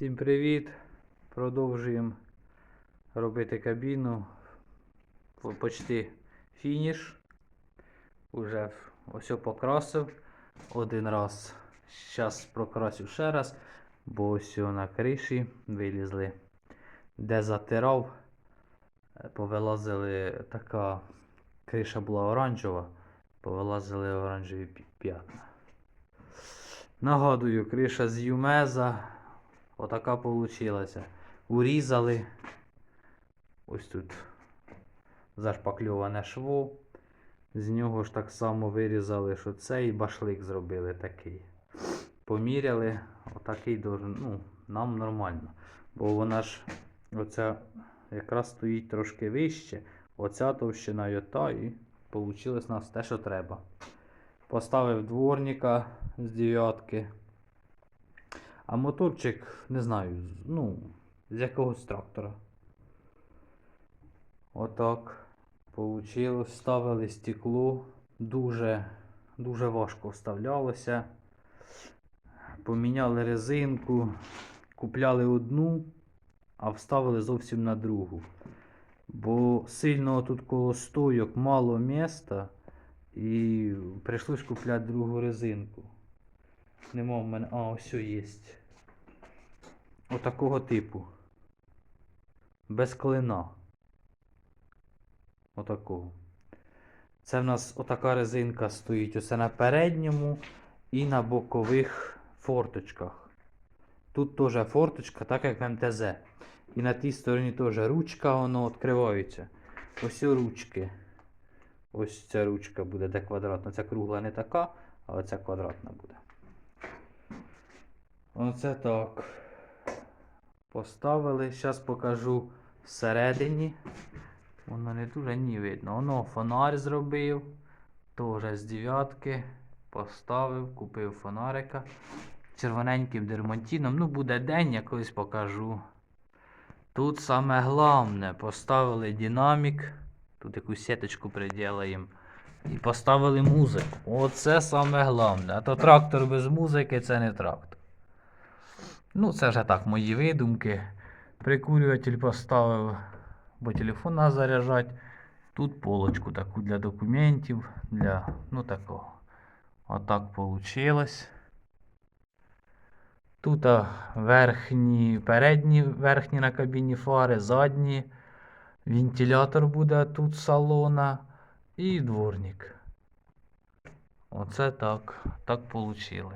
Всім привіт! Продовжуємо робити кабіну. Почти фініш. Уже ось покрасив один раз. Зараз прокрасю ще раз, бо ось на криші вилізли. Де затирав, повилазили така криша була оранжева, повилазили оранжеві п'ятна. Нагадую, криша з Юмеза. Отака получилася. Урізали. Ось тут зашпакльоване шво. З нього ж так само вирізали, що цей башлик зробили такий. Поміряли, отакий должен, ну, нам нормально. Бо вона ж оця якраз стоїть трошки вище. Оця товщина і ота, і вийшло у нас те, що треба. Поставив дворника з дев'ятки. А моторчик, не знаю, ну, з якогось трактора. Отак. Получилось. Ставили стекло. Дуже, дуже важко вставлялося. Поміняли резинку. Купляли одну, а вставили зовсім на другу. Бо сильно тут коло стойок мало міста. І прийшлось купляти другу резинку. Нема в мене. А, ось є. Отакого типу. Без клина. Отакого. Це в нас отака резинка стоїть усе на передньому і на бокових форточках. Тут теж форточка, так як в МТЗ. І на тій стороні теж ручка, воно відкривається. Ось ручки. Ось ця ручка буде, де квадратна. Ця кругла не така, а оця квадратна буде. Оце так. Поставили. Зараз покажу всередині. Воно не дуже ні видно. Воно фонарь зробив. Теж з дев'ятки. Поставив, купив фонарика. Червоненьким дермантином. Ну, буде день, я колись покажу. Тут саме головне, поставили динамік. Тут якусь сіточку приділаємо. І поставили музику. Оце саме головне. А то трактор без музики це не трактор. Ну, це вже так, мої видумки. Прикурюватель поставив, бо телефон треба заряджати. Тут полочку таку для документів, для ну такого. Отак вийшло. Тут верхні, передні, верхні на кабіні фари, задні. Вентилятор буде тут салона і дворник. Оце так. Так вийшло.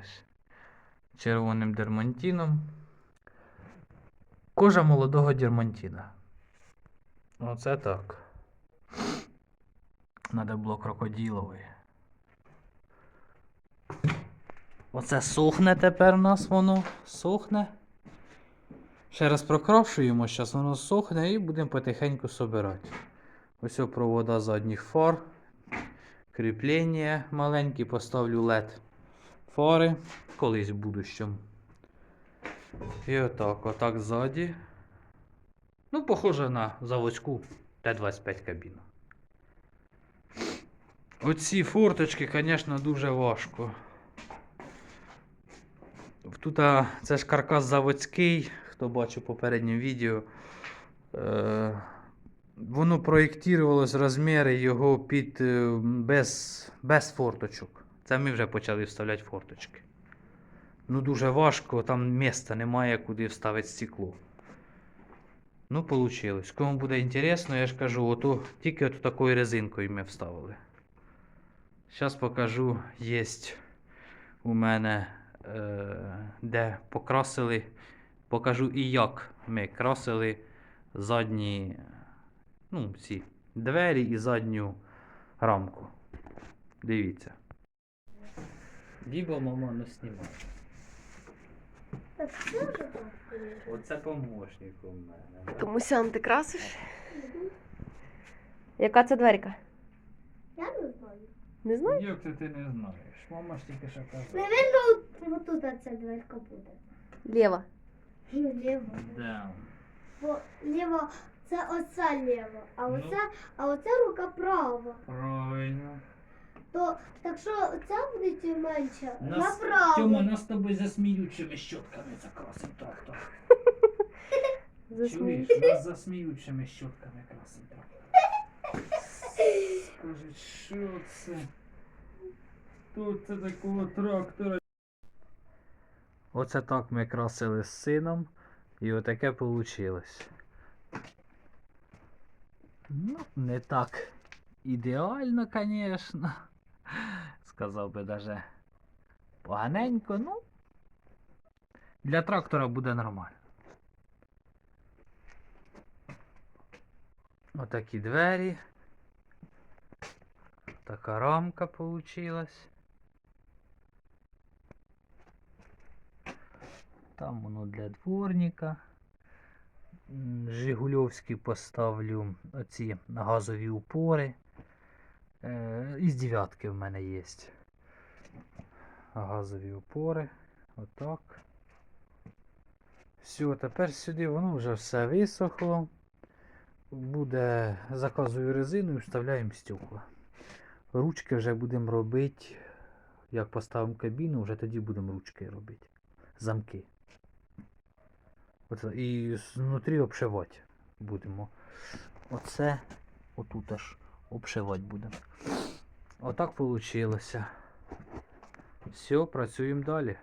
Червоним дермантином. Кожа молодого дермантина. Оце так. Надо було крокодиловий. Оце сохне тепер у нас воно. Сохне. Ще раз прокрошуємо, зараз воно сохне і будемо потихеньку собирати. Ось провода задніх фар. Кріплення маленькі, поставлю LED фари колись в будущому. І отак, отак ззаді. Ну, похоже на заводську Т-25 кабіну. Оці форточки, звісно, дуже важко. Тут а, це ж каркас заводський, хто бачив в попередньому відео. Е, воно проєктувалось розміри його під е, без, без форточок. Це ми вже почали вставляти форточки. Ну, дуже важко, там місця немає, куди вставити стекло. Ну, вийшло. Кому буде інтересно, я ж кажу, ото, тільки от такою резинкою ми вставили. Зараз покажу, є у мене, е, де покрасили. Покажу і як ми красили задні ну, ці двері і задню рамку. Дивіться. Діба мама не знімає. Так що ж так? Оце помощник у мене. Тому сян ти красиш? Яка це дверка? Я не знаю. Не знаю. Як це ти не знаєш? Мама ж тільки що казала. Наверно, от тут ця дверка буде. Лєва. Ліво. Да. Бо ліво, це оця ліво, а Ну. оця, а оця рука права. Правильно. То так що ця буде менша Нас, направо. Тьома, нас з тобою за сміючими щотками закрасив трактор. Чуєш, нас засміють ще ми щотками красим трактор. Скажуть, що це? Тут це такого трактора. Оце так ми красили з сином, і отаке вийшло. Ну, не так ідеально, звісно. Сказав би даже поганенько, ну. Для трактора буде нормально. Отакі двері. Така рамка получилась. Там воно для дворника. М, Жигульовські поставлю оці газові упори. Е, із дев'ятки в мене є. Газові упори. Отак. Все, тепер сюди воно вже все висохло. Буде заказую резину і вставляємо стекла. Ручки вже будемо робити. Як поставимо кабіну, вже тоді будемо ручки робити. Замки. Оце. І знутрі обшивати будемо. Оце отут аж обшивати будемо. Отак вийшло. Все, працюємо далі.